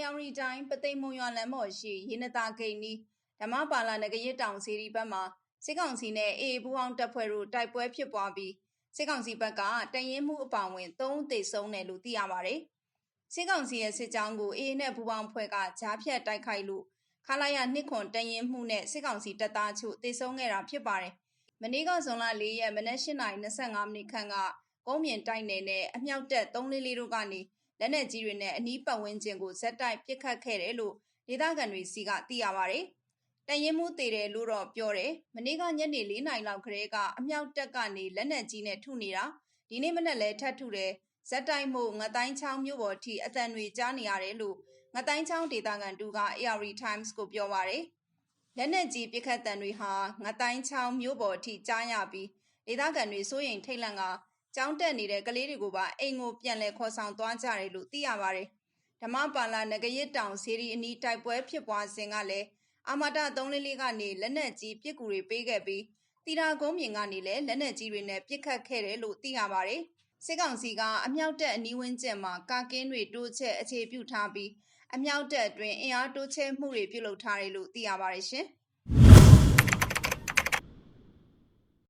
အေယာရီတိုင်းပသိမ်မုံရွာလမ်းပေါ်ရှိ ရေနတာဂိတ်နီး ဓမ္မပါလာ နဂရစ်တောင်စီရီဘက်မှာ စစ်ကောင်စီနဲ့အေအေပူအောင်တပ်ဖွဲ့တို့ တိုက်ပွဲဖြစ်ပွားပြီး စစ်ကောင်စီဘက်ကတရင်မှုအပောင်ဝင်၃သေဆုံးတယ်လို့ သိရပါတယ်။စစ်ကောင်စီရဲ့ စစ်ကြောင်းကိုအေအေနဲ့ ပူပေါင်းဖွဲ့က ကြားဖြတ်တိုက်ခိုက်လို့ ခလာရနှစ်ခွန်တရင်မှုနဲ့ စစ်ကောင်စီတပ်သားချုပ်သေဆုံးခဲ့တာ ဖြစ်ပါတယ်။မနေ့က ဇွန်လ ၄ ရက် မနက်၈:၂၅ မိနစ်ခန့်က ကုန်းမြင့်တိုက်နယ်နဲ့ အမြောက်တပ်344တို့ကနေ လက်နက်ကြီးတွေနဲ့အနီးပတ်ဝန်းကျင်ကိုဇက်တိုက်ပစ်ခတ်ခဲ့တယ်လို့ဒေသခံတွေစီကသိရပါဗျ။တရင်မှုသေးတယ်လို့တော့ပြောတယ်။မနေ့ကညနေ၄နာရီလောက်ကလေးကအမြောက်တပ်ကနေလက်နက်ကြီးနဲ့ထုနေတာဒီနေ့မနက်လဲထပ်ထုတယ်ဇက်တိုက်မှုငတိုင်းချောင်းမြို့ပေါ်ထိအတန်တွေကြားနေရတယ်လို့ငတိုင်းချောင်းဒေသခံတူက AR Times ကိုပြောပါရယ်လက်နက်ကြီးပစ်ခတ်တံတွေဟာငတိုင်းချောင်းမြို့ပေါ်ထိကြားရပြီးဒေသခံတွေစိုးရိမ်ထိတ်လန့်က ကျောင်းတက်နေတဲ့ကလေးတွေကိုပါအိမ်ကိုပြန်လည်ခေါ်ဆောင်သွားကြတယ်လို့သိရပါတယ်။ဓမ္မပါလာငကရစ်တောင်စီရီအနီးတိုက်ပွဲဖြစ်ပွားစဉ်ကလည်းအာမတ344ကနေလက်နက်ကြီးပစ်ကူတွေပေးခဲ့ပြီးတီတာကုန်းမြင်ကနေလည်းလက်နက်ကြီးတွေနဲ့ပစ်ခတ်ခဲ့တယ်လို့သိရပါတယ်။စစ်ကောင်စီကအမြောက်တပ်အနီးဝန်းကျင်မှာကာကင်းတွေတိုးချက်အခြေပြုထားပြီးအမြောက်တပ်အတွင်းအင်အားတိုးချဲ့မှုတွေပြုလုပ်ထားတယ်လို့သိရပါတယ်ရှင်။